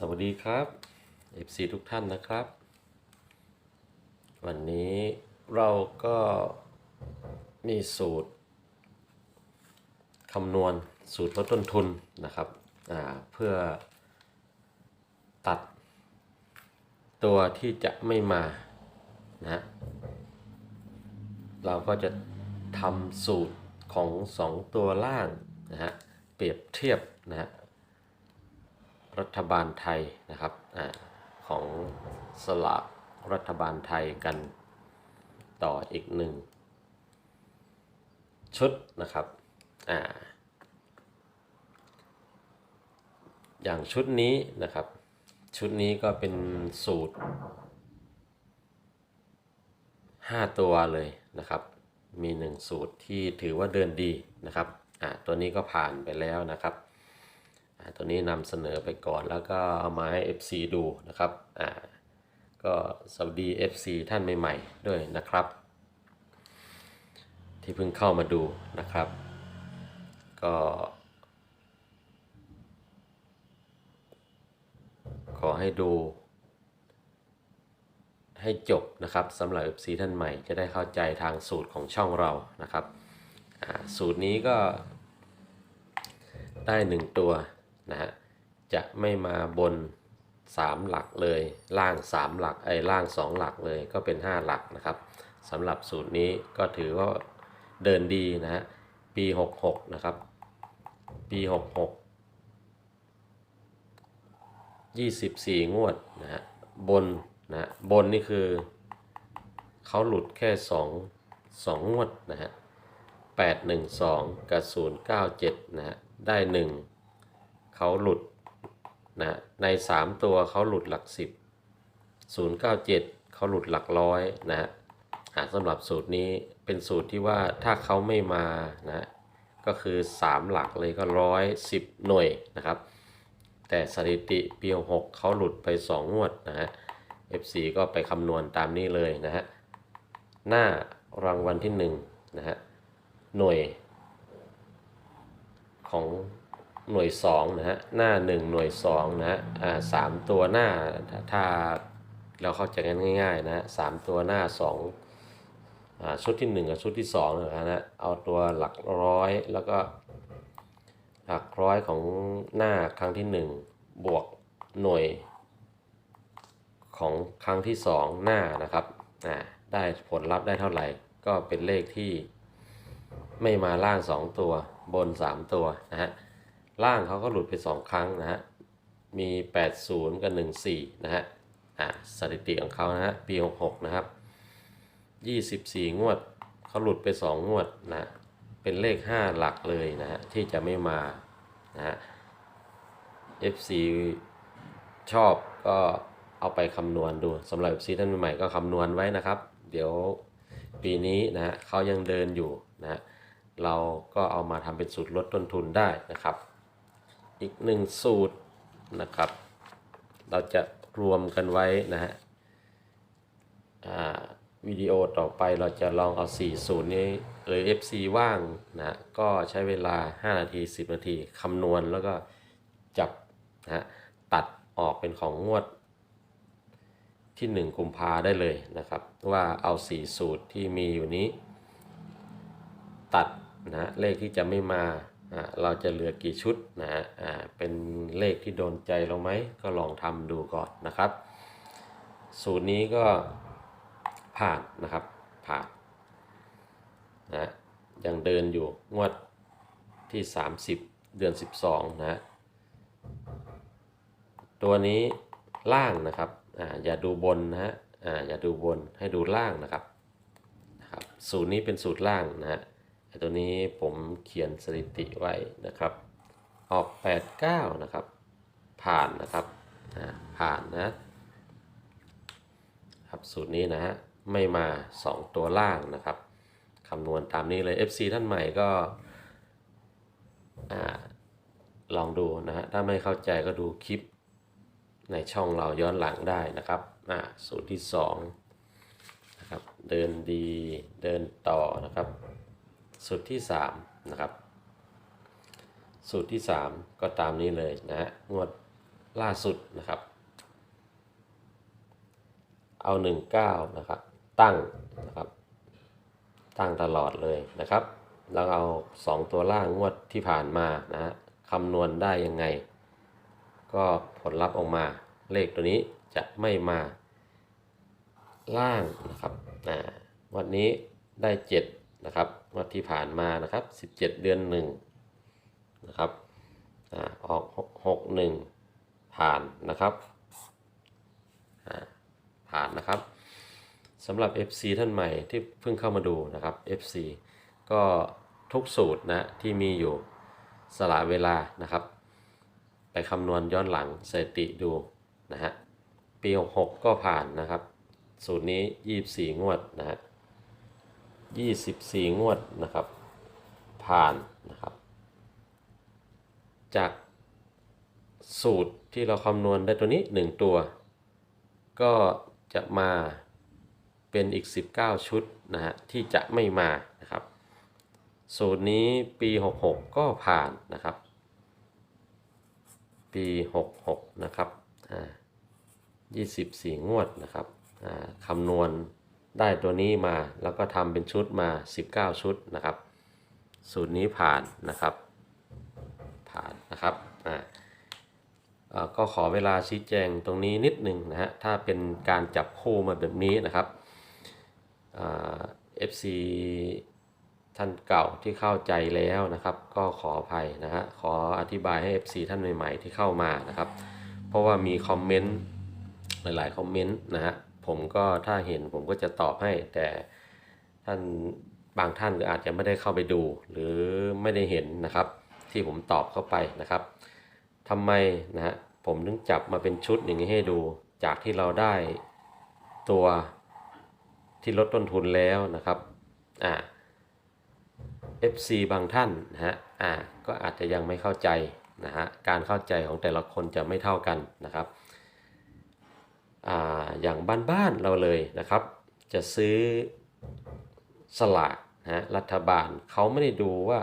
สวัสดีครับ FC ทุกท่านนะครับ วันนี้เราก็มีสูตรคำนวณสูตรลดต้นทุนนะครับเพื่อตัดตัวที่จะไม่มานะฮะเราก็จะทำสูตรของ 2 ตัวล่างนะฮะเปรียบเทียบนะฮะ รัฐบาลไทยนะครับอของสลากรัฐบาลไทยกันต่ออีกหนึ่งชุดนะครับออย่างชุดนี้นะครับ ชุดนี้ก็เป็นสูตร 5 ตัวเลยนะครับ มี 1 สูตรที่ถือว่าเดินดีนะครับ อ่า ตัวนี้ก็ผ่านไปแล้วนะครับ ตัวนี้นำเสนอไปก่อนแล้วก็เอามาให้ FC ดูนะครับอ่าก็สวัสดี FC ท่านใหม่ๆด้วยนะครับ ที่เพิ่งเข้ามาดูนะครับ ก็ ขอให้ดู ให้จบนะครับสำหรับ FC ท่านใหม่จะได้เข้าใจทางสูตรของช่องเรานะครับอ่าสูตรนี้ก็ได้หนึ่งตัว นะฮะจะไม่มาบน 3 หลักเลย ล่าง 3 หลักไอ้ล่าง 2 หลักเลยก็เป็น 5 หลักนะครับสำหรับสูตรนี้ก็ถือว่าเดินดีนะฮะปี 66 นะครับ ปี 66 24 งวดนะฮะบนนะบนนี่คือเขาหลุดแค่ 2 2 งวดนะฮะ812 กับ 097 นะฮะได้ 1 เขาหลุดนะใน 3 ตัวเขาหลุดหลัก 10 097 เขาหลุดหลักร้อยนะฮะสำหรับสูตรนี้เป็นสูตรที่ว่าถ้าเขาไม่มานะก็คือ 3 หลักเลยก็ร้อยสิบหน่วยนะครับ แต่สถิติปี6เขาหลุดไป 2 งวดนะฮะ FC ก็ไปคำนวณตามนี้เลยนะฮะ หน้ารางวัลที่1นะฮะหน่วยของ หน่วย2นะฮะหน้า 1 หน่วย2นะฮะอ่าสามตัวหน้าถ้าเราเข้าใจกันง่ายๆนะฮะสามตัวหน้า2อ่าชุดที่ 1 กับชุดที่2นะฮะเอาตัวหลักร้อยแล้วก็หลักร้อยของหน้าครั้งที่ 1 บวกหน่วย ของครั้งที่ 2 หน้านะครับอ่าได้ผลลัพธ์ได้เท่าไหร่ก็เป็นเลขที่ไม่มาล่าง 2 ตัวบน 3 ตัวนะฮะ ล่างเขาก็หลุดไป 2 ครั้งนะฮะ มี 80 กับ 14 นะฮะ อ่าสถิติของเขานะฮะ ปี 66 นะครับ 24 งวดเขาหลุดไป 2 งวดนะ เป็นเลข 5 หลักเลยนะฮะ ที่จะไม่มานะฮะ FC ชอบก็เอาไปคำนวณดูสำหรับ FC ท่านใหม่ๆก็คำนวณไว้นะครับ เดี๋ยวปีนี้นะฮะเขายังเดินอยู่นะฮะเราก็เอามาทำเป็นสูตรลดต้นทุนได้นะครับ อีกหนึ่งสูตรนะครับ เราจะรวมกันไว้นะฮะวิดีโอต่อไปเราจะลองเอา 4 สูตรนี้หรือ FC ว่างนะก็ใช้เวลา 5 นาที 10 นาทีคำนวณแล้วก็จับนะฮะตัดออกเป็นของงวดที่ 1 กุมภาได้เลยนะครับ ว่าเอา 4 สูตรที่มีอยู่นี้ ตัดนะเลขที่จะไม่มา เราจะเหลือกี่ชุดนะอ่าเป็นเลขที่โดนใจเราไหมก็ลองทำดูก่อนนะครับ สูตรนี้ก็ผ่านนะครับผ่านนะยังเดินอยู่งวดที่ 30 เดือน 12 นะตัวนี้ล่างนะครับอ่าอย่าดูบนนะฮะอ่าอย่าดูบนให้ดูล่างนะครับนะครับ สูตรนี้เป็นสูตรล่างนะฮะ ตัวนี้ผมเขียนสถิติไว้นะครับ ออก 89 นะครับ ผ่านนะครับอ่าผ่านนะครับสูตรนี้นะฮะไม่มา 2 ตัวล่างนะครับคำนวณตามนี้เลย FC ท่านใหม่ก็อ่าลองดูนะฮะถ้าไม่เข้าใจก็ดูคลิปในช่องเราย้อนหลังได้นะครับอ่าสูตรที่2นะครับเดินดีเดินต่อนะครับ สูตรที่3นะครับ สูตรที่ 3 ก็ตามนี้เลยนะฮะงวดล่าสุดนะครับ เอาหนึ่งเก้านะครับ ตั้งนะครับ ตั้งตลอดเลยนะครับ แล้วเอาสองตัวล่างงวดที่ผ่านมานะฮะคำนวณได้ยังไง ก็ผลลัพธ์ออกมา เลขตัวนี้จะไม่มาล่างนะครับอ่าวันนี้ได้เจ็ดนะครับ งวดที่ผ่านมานะครับสิบเจ็ดเดือนหนึ่งนะครับออกหกหนึ่งผ่านนะครับผ่านนะครับสำหรับ FC ท่านใหม่ที่เพิ่งเข้ามาดูนะครับ FC ก็ทุกสูตรนะที่มีอยู่สละเวลานะครับ ไปคำนวณย้อนหลังสถิติดูนะฮะปี 66 ก็ผ่านนะครับ สูตรนี้ 24 งวดนะฮะ 24 งวดนะครับ ผ่านนะครับ จากสูตรที่เราคำนวณได้ตัวนี้ 1 ตัว ก็จะมาเป็นอีก 19 ชุดนะฮะที่จะไม่มานะครับ สูตรนี้ปี 66 ก็ผ่านนะครับ ปี 66 นะครับอ่า24 งวดนะครับอ่าคำนวณ ได้ตัวนี้มาแล้วก็ทำเป็นชุดมา 19 ชุดนะครับ สูตรนี้ผ่านนะครับ ผ่านนะครับอ่าก็ขอเวลาชี้แจงตรงนี้นิดหนึ่งนะฮะถ้าเป็นการจับคู่มาแบบนี้นะครับเอฟซีท่านเก่าที่เข้าใจแล้วนะครับ ก็ขออภัยนะฮะขออธิบายให้ FC ท่านใหม่ ๆ ที่เข้ามานะครับ เพราะว่ามีคอมเมนต์หลายๆคอมเมนต์นะฮะ ผมก็ถ้าเห็นผมก็จะตอบให้ แต่ท่านบางท่านก็อาจจะไม่ได้เข้าไปดู หรือไม่ได้เห็นนะครับ ที่ผมตอบเข้าไปนะครับทำไมนะฮะผมถึงจับมาเป็นชุดอย่างนี้ให้ดูจากที่เราได้ตัวที่ลดต้นทุนแล้วนะครับอ่า FC บางท่านนะฮะอ่าก็อาจจะยังไม่เข้าใจนะฮะการเข้าใจของแต่ละคนจะไม่เท่ากันนะครับ อ่าอย่างบ้านๆเราเลยนะครับ จะซื้อสลากนะฮะรัฐบาลเขาไม่ได้ดูว่า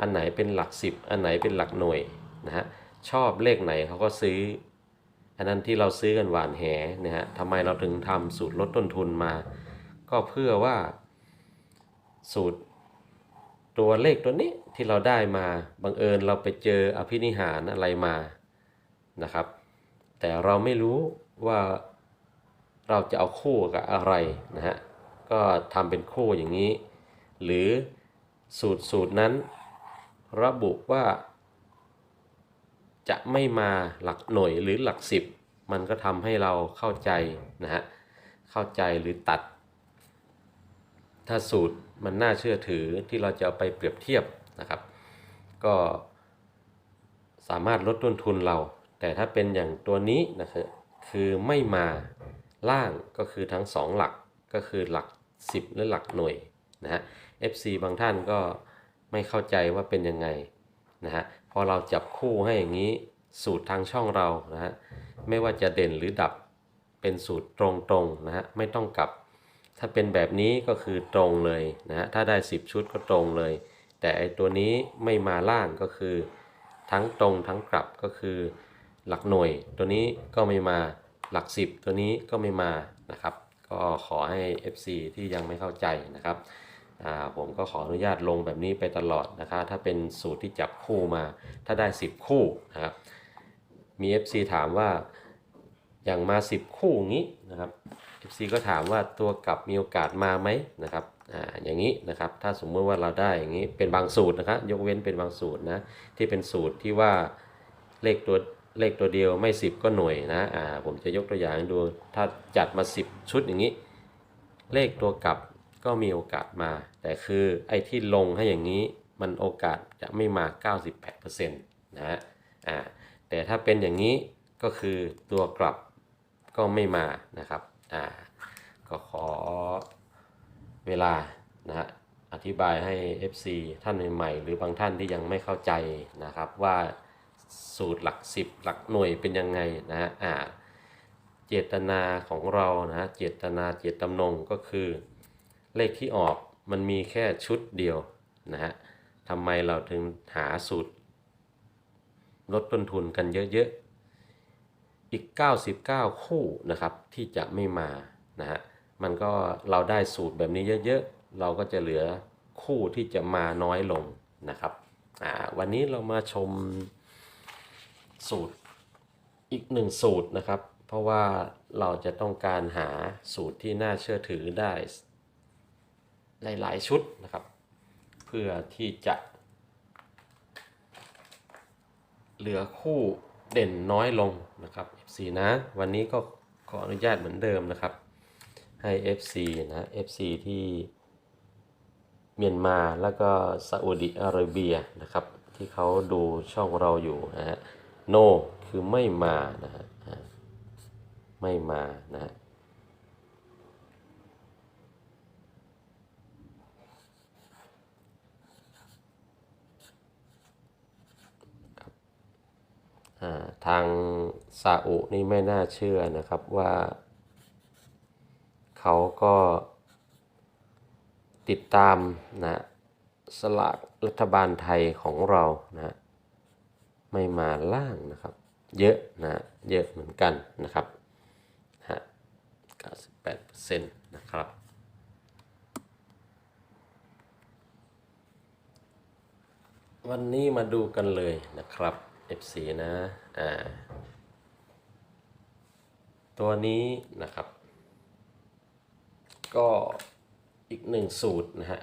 อันไหนเป็นหลักสิบอันไหนเป็นหลักหน่วยนะฮะชอบเลขไหนเขาก็ซื้อ อันนั้นที่เราซื้อกันหวานแหนะฮะทำไมเราถึงทำสูตรลดต้นทุนมา ก็เพื่อว่าสูตรตัวเลขตัวนี้ที่เราได้มาบังเอิญเราไปเจออภินิหารอะไรมานะครับ แต่เราไม่รู้ว่า เราจะเอาคู่กับอะไรนะฮะก็ทำเป็นคู่อย่างนี้ หรือสูตรสูตรนั้น ระบุว่า จะไม่มาหลักหน่วยหรือหลักสิบมันก็ทำให้เราเข้าใจนะฮะเข้าใจหรือตัด ถ้าสูตรมันน่าเชื่อถือที่เราจะเอาไปเปรียบเทียบนะครับ ก็สามารถลดต้นทุนเรา แต่ถ้าเป็นอย่างตัวนี้นะครับคือไม่มา ล่างก็คือทั้งสองหลักก็คือหลัก 10 และหลักหน่วยนะฮะ FC บางท่านก็ไม่เข้าใจว่าเป็นยังไงนะฮะพอเราจับคู่ให้อย่างนี้สูตรทางช่องเรานะฮะไม่ว่าจะเด่นหรือดับเป็นสูตรตรงๆนะฮะไม่ต้องกลับ ถ้าเป็นแบบนี้ก็คือตรงเลยนะฮะถ้าได้ 10 ชุดก็ตรงเลย แต่ไอตัวนี้ไม่มาล่างก็คือ ทั้งตรงทั้งกลับก็คือหลักหน่วย ตัวนี้ก็ไม่มา หลัก 10 ตัวนี้ก็ไม่มานะครับ ก็ขอให้ FC ที่ยังไม่เข้าใจนะครับผมก็ขออนุญาตลงแบบนี้ไปตลอดนะครับถ้าเป็นสูตรที่จับคู่มา ถ้าได้ 10 คู่นะครับ มี FC ถามว่าอย่างมา 10 คู่งี้นะครับ FC ก็ถามว่าตัวกลับมีโอกาสมาไหมนะครับอ่าอย่างนี้นะครับถ้าสมมติว่าเราได้อย่างนี้เป็นบางสูตรนะครับยกเว้นเป็นบางสูตรนะที่เป็นสูตรที่ว่าเลขตัว เลขตัวเดียวไม่10ก็หน่วยนะอ่าผมจะยกตัวอย่างดูถ้าจัดมา10ชุดอย่างนี้ เลขตัวกลับก็มีโอกาสมา แต่คือไอ้ที่ลงให้อย่างนี้มันโอกาสจะไม่มา 98%นะฮะอ่าแต่ถ้าเป็นอย่างนี้ก็คือตัวกลับก็ไม่มานะครับอ่าก็ขอเวลานะฮะอธิบายให้ FC ท่านใหม่ๆหรือบางท่านที่ยังไม่เข้าใจนะครับว่า สูตรหลัก10หลักหน่วยเป็นยังไงนะฮะอ่าเจตนาของเรานะเจตนาเจตจำนงก็คือ เลขที่ออกมันมีแค่ชุดเดียวนะฮะทำไมเราถึงหาสูตร ลดต้นทุนกันเยอะๆ อีก 99 คู่นะครับที่จะไม่มานะฮะมันก็เราได้สูตรแบบนี้เยอะๆ เราก็จะเหลือคู่ที่จะมาน้อยลงนะครับอ่าวันนี้เรามาชม สูตรอีกหนึ่งสูตรนะครับ เพราะว่าเราจะต้องการหาสูตรที่น่าเชื่อถือได้หลาย ๆ ชุดนะครับ เพื่อที่จะ เหลือคู่เด่นน้อยลงนะครับ FC นะ วันนี้ก็ขออนุญาตเหมือนเดิมนะครับ ให้ FC นะ FC ที่เมียนมาแล้วก็ซาอุดิอาระเบียนะครับ ที่เขาดูช่องเราอยู่นะฮะ no คือไม่มานะฮะไม่มานะฮะทางซาอุนี่ไม่น่าเชื่อนะครับว่าเขาก็ติดตามนะสลากรัฐบาลไทยของเรานะ ไม่มาล่างนะครับ เยอะนะเยอะเหมือนกันนะครับฮะ98%นะครับวันนี้มาดูกันเลยนะครับ FC นะอ่าตัวนี้นะครับ ก็อีกหนึ่งสูตรนะฮะ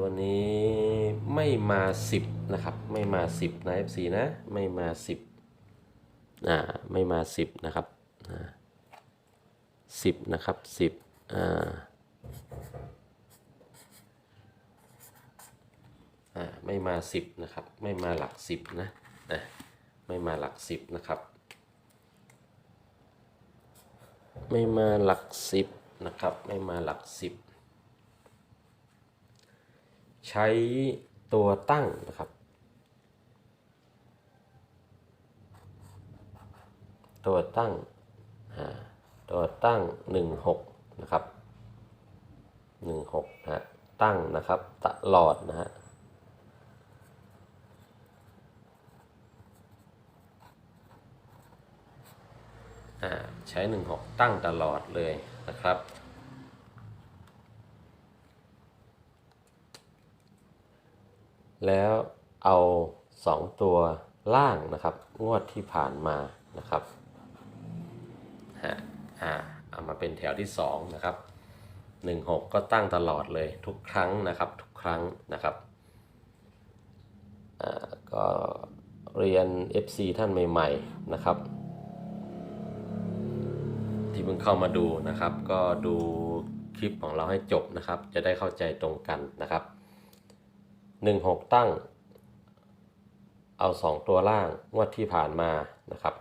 ตัวนี้ไม่มา 10 นะครับ ไม่มา 10 นะ FC นะ ไม่มา 10อ่าไม่มา 10 นะครับอ่า10นะครับ10อ่าอ่าไม่มา10นะครับ ไม่มาหลัก10นะนะไม่มาหลัก10นะครับ ไม่มาหลัก10นะครับ ไม่มาหลัก10 ใช้ตัวตั้งนะครับ ตัวตั้งตัวตั้ง 16 นะครับ 16นะฮะตั้งนะครับตลอดนะฮะอ่าใช้ 16 ตั้งตลอดเลยนะครับ แล้วเอา 2 ตัวล่างนะครับ งวดที่ผ่านมานะครับฮะอ่าเอามาเป็นแถวที่ 2 นะครับ 16 ก็ตั้งตลอดเลยทุกครั้งนะครับ ทุกครั้งนะครับอ่าก็เรียน FC ท่านใหม่ๆนะครับ ที่เพิ่งเข้ามาดูนะครับ ก็ดูคลิปของเราให้จบนะครับ จะได้เข้าใจตรงกันนะครับ 16 ตั้ง เอา 2 ตัวล่างงวดที่ผ่านมานะครับ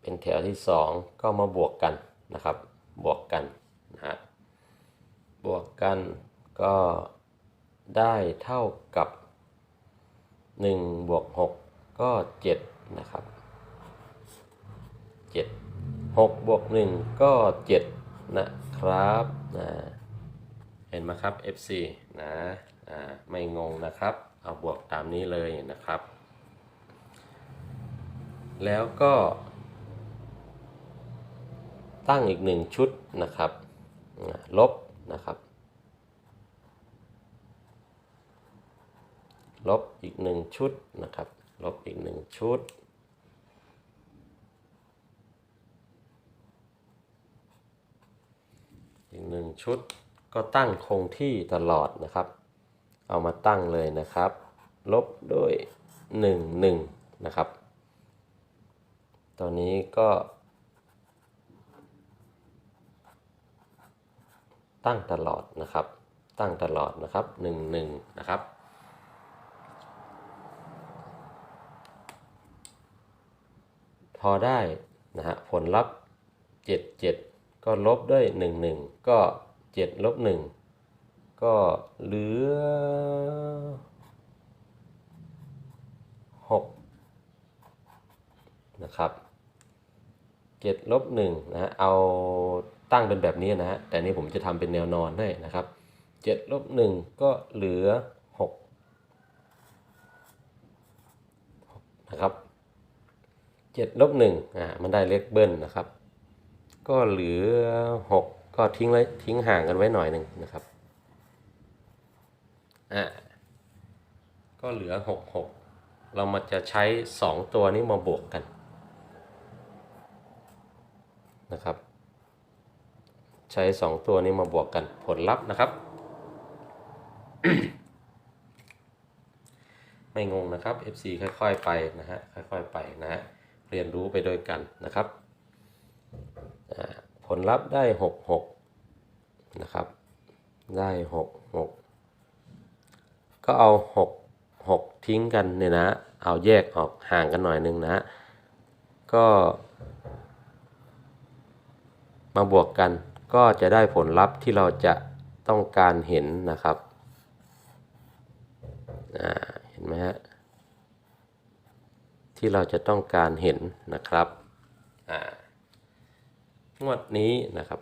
เป็นแถวที่ 2 ก็มาบวกกันนะครับ บวกกันนะฮะบวกกันก็ได้เท่ากับ 1 บวก 6 ก็ 7 นะครับ 7 6 บวก 1 ก็ 7 นะครับนะเห็นไหมครับ FC นะ อ่าไม่งงนะครับ เอาบวกตามนี้เลยนะครับ แล้วก็ตั้งอีกหนึ่งชุดนะครับ ลบนะครับ ลบอีกหนึ่งชุดนะครับ ลบอีกหนึ่งชุด อีกหนึ่งชุดก็ตั้งคงที่ตลอดนะครับ เอามาตั้งเลยนะครับ ลบด้วย 1 1 นะครับ ตอนนี้ก็ ตั้งตลอดนะครับ ตั้งตลอดนะครับ 1 1 นะครับพอได้นะฮะผลลัพธ์ 7 7 ก็ลบด้วย 1 1 ก็ 7 ลบ 1 ก็เหลือ6นะครับ7ลบ1นะฮะเอาตั้งเป็นแบบนี้นะฮะแต่นี่ผมจะทำเป็นแนวนอนให้นะครับ7ลบ1ก็เหลือ6นะครับเจ็ดลบหนึ่งอ่ามันได้เลขเบิ้ลนะครับ ก็เหลือหกก็ทิ้งไว้ทิ้งห่างกันไว้หน่อยหนึ่งนะครับ อ่าก็เหลือหกหกเรามาจะใช้สองตัวนี้มาบวกกันนะครับ ใช้สองตัวนี้มาบวกกันผลลัพธ์นะครับ ไม่งงนะครับ FC ค่อย ๆ ไปนะฮะค่อย ๆ ไปนะฮะเรียนรู้ไปด้วยกันนะครับอ่าผลลัพธ์ได้ 66 นะครับ ได้ 66 ก็เอา 6 6 ทิ้งกันเนี่ยนะ เอาแยกออกห่างกันหน่อยนึงนะ ก็ มาบวกกันก็จะได้ผลลัพธ์ที่เราจะต้องการเห็นนะครับอ่าเห็นไหมฮะที่เราจะต้องการเห็นนะครับอ่างวดนี้นะครับ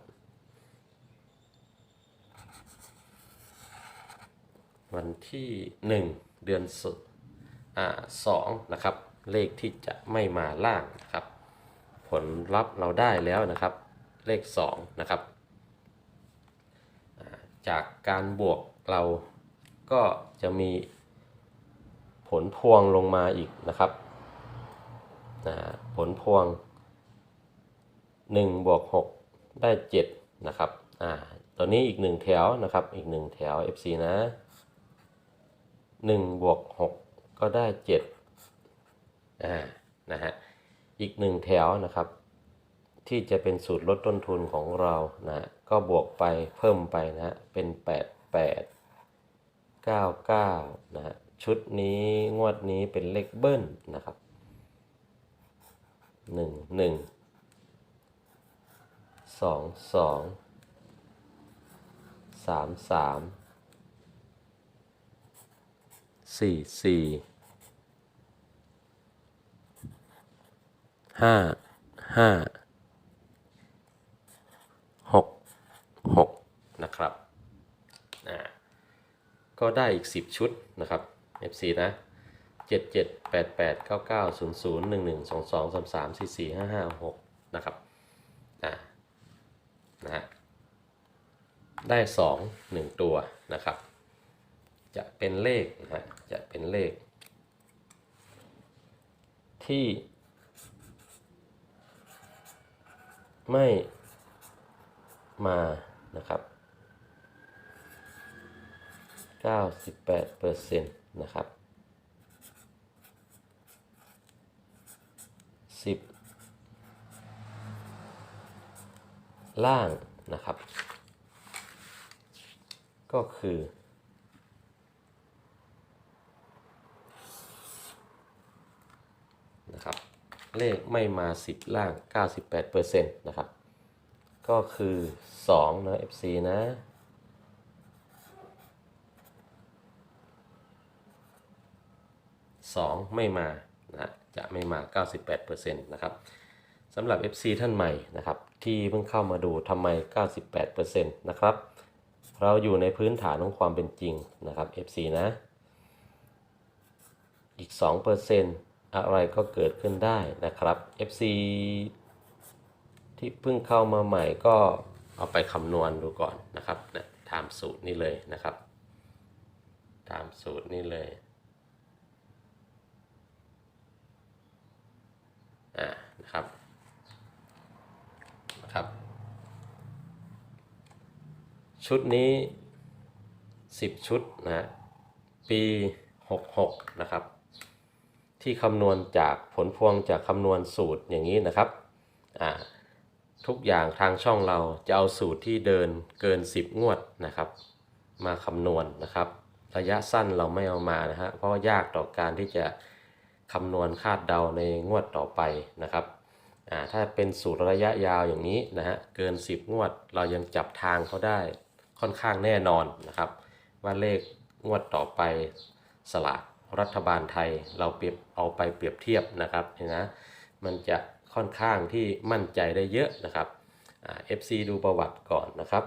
วันที่ 1 เดือนสุดอ่าสองนะครับ เลขที่จะไม่มาล่างนะครับ ผลลัพธ์เราได้แล้วนะครับ เลข 2 นะครับ จากการบวกเราก็จะมีผลพวงลงมาอีกนะครับ ผลพวง1บวก6ได้ 7 นะครับ อ่า ตัวนี้อีก 1 แถวนะครับ อีก 1 แถว FC นะ 1บวก6ก็ได้7อ่านะฮะอีก 1 แถวนะครับ ที่จะเป็นสูตรลดต้นทุนของเรานะก็บวกไปเพิ่มไปนะเป็น 8 8 9 9นะฮะชุดนี้งวดนี้เป็นเลขเบิ้ลนะครับ1 1 2 2 3 3สี่สี่ สี่สี่ห้าห้าหกหกนะครับอ่าก็ได้อีกสิบชุดนะครับ FC นะเจ็ดเจ็ดแปดแปดเก้าเก้าศูนย์ศูนย์หนึ่งหนึ่งสองสองสามสามสี่สี่ห้าห้าหกนะครับอ่านะฮะได้สองหนึ่งตัวนะครับ จะเป็นเลขนะฮะจะเป็นเลข ที่ไม่มานะครับ 98เปอร์เซ็นต์นะครับ 10 ล่างนะครับ ก็คือ นะครับ เลขไม่มา 10 ล่าง 98%นะครับ ก็คือ 2 นะ FC นะ2ไม่มานะจะไม่มา 98%นะครับสำหรับ FC ท่านใหม่นะครับ ที่เพิ่งเข้ามาดูทำไม 98%นะครับ เราอยู่ในพื้นฐานของความเป็นจริงนะครับ FC นะ อีก 2% อะไรก็เกิดขึ้นได้นะครับ FC ที่เพิ่งเข้ามาใหม่ก็เอาไปคำนวณดูก่อนนะครับนะตามสูตรนี้เลยนะครับ ตามสูตรนี้เลยอ่านะครับนะครับ ชุดนี้ 10 ชุดนะปี 66 นะครับ ที่คำนวณจากผลพวงจากคำนวณสูตรอย่างนี้นะครับทุกอย่างทางช่องเราจะเอาสูตรที่เดินเกิน 10 งวดนะครับ มาคำนวณนะครับ ระยะสั้นเราไม่เอามานะฮะเพราะยากต่อการที่จะคำนวณคาดเดาในงวดต่อไปนะครับถ้าเป็นสูตรระยะยาวอย่างนี้นะฮะเกิน 10 งวด เรายังจับทางเขาได้ค่อนข้างแน่นอนนะครับ ว่าเลขงวดต่อไปสลาก รัฐบาลไทยเราเปรียบเอาไปเปรียบเทียบนะครับเห็นนะมันจะค่อนข้างที่มั่นใจได้เยอะนะครับเอ่า FC ดูประวัติก่อนนะครับ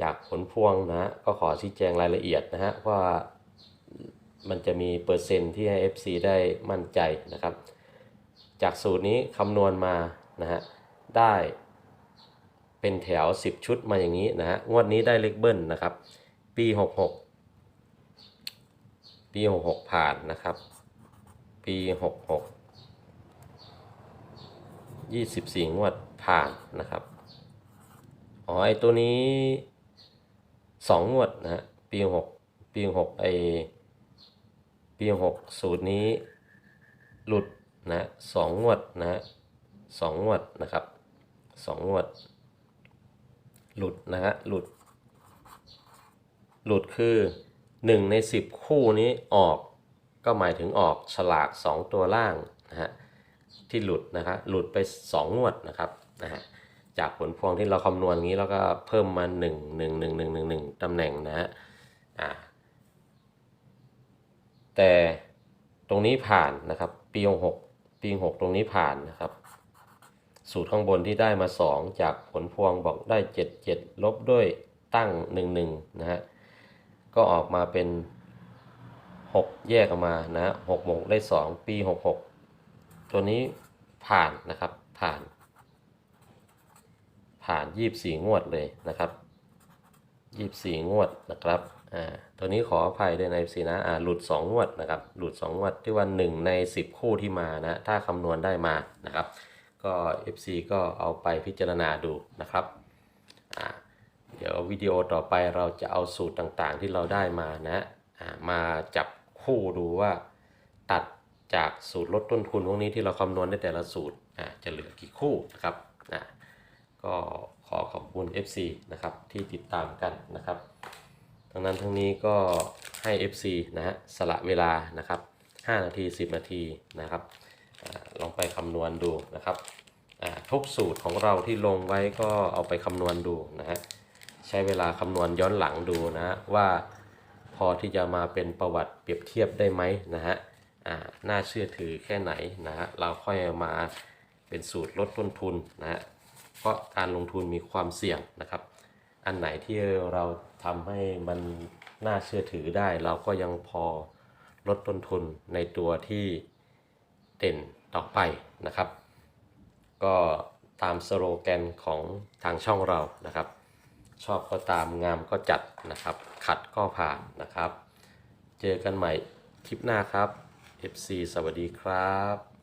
จากผลพวงนะฮะก็ขอชี้แจงรายละเอียดนะฮะว่ามันจะมีเปอร์เซ็นต์ที่ให้ FC ได้มั่นใจนะครับ จากสูตรนี้คำนวณมานะฮะได้เป็นแถว 10 ชุดมาอย่างนี้นะฮะงวดนี้ได้เลขเบิ้ลนะครับ ปี 66 ปี66ผ่านนะครับ ปี66 24งวดผ่านนะครับ อ๋อไอตัวนี้สองงวดนะฮะปีหกปีหกไอปีหกสูตรนี้หลุดนะสองงวดนะฮะสองงวดนะครับสองงวด หลุดนะฮะหลุด หลุดคือ หนึ่งในสิบคู่นี้ออก ก็หมายถึงออกฉลากสองตัวล่างนะฮะที่หลุดนะครับหลุดไปสองวดนะครับนะฮะจากผลพวงที่เราคำนวณงี้แล้วก็เพิ่มมา 1 1 1 1 1 1ตำแหน่งนะฮะอ่าแต่ตรงนี้ผ่านนะครับ ปี6ปี6ตรงนี้ผ่านนะครับ สูตรข้างบนที่ได้มา 2 จากผลพวงบอกได้ 7 7 ลบด้วยตั้ง 1 1 นะฮะ ก็ออกมาเป็น 6 แยกออกมานะฮะ6โมงได้2 ปี 66 ตัวนี้ผ่านนะครับผ่าน ผ่าน 24 งวดเลยนะครับ 24 งวดนะครับอ่าตัวนี้ขออภัยด้วยนะ FC นะอ่าหลุด 2 งวดนะครับ หลุด 2 งวดที่ว่า 1 ใน 10 คู่ที่มานะ ถ้าคำนวณได้มานะครับ ก็ FC ก็เอาไปพิจารณาดูนะครับอ่า เดี๋ยววิดีโอต่อไปเราจะเอาสูตรต่างๆที่เราได้มานะมาจับคู่ดูว่า ตัดจากสูตรลดต้นทุนพวกนี้ที่เราคำนวณได้แต่ละสูตรจะเหลือกี่คู่นะครับก็ขอขอบคุณ FC นะครับที่ติดตามกันนะครับทั้งนั้นทั้งนี้ก็ให้ FC นะฮะสละเวลานะครับ 5 นาที 10 นาทีนะครับอลองไปคำนวณดูนะครับทุกสูตรของเราที่ลงไว้ก็เอาไปคำนวณดูนะฮะ ใช้เวลาคำนวณย้อนหลังดูนะฮะว่าพอที่จะมาเป็นประวัติเปรียบเทียบได้ไหมนะฮะอ่าน่าเชื่อถือแค่ไหนนะฮะเราค่อยมาเป็นสูตรลดต้นทุนนะฮะเพราะการลงทุนมีความเสี่ยงนะครับ อันไหนที่เราทำให้มันน่าเชื่อถือได้ เราก็ยังพอลดต้นทุนในตัวที่เด่นต่อไปนะครับ ก็ตามสโลแกนของทางช่องเรานะครับ ชอบก็ตามงามก็จัดนะครับ ขัดก็ผ่านนะครับ เจอกันใหม่คลิปหน้าครับ FC สวัสดีครับ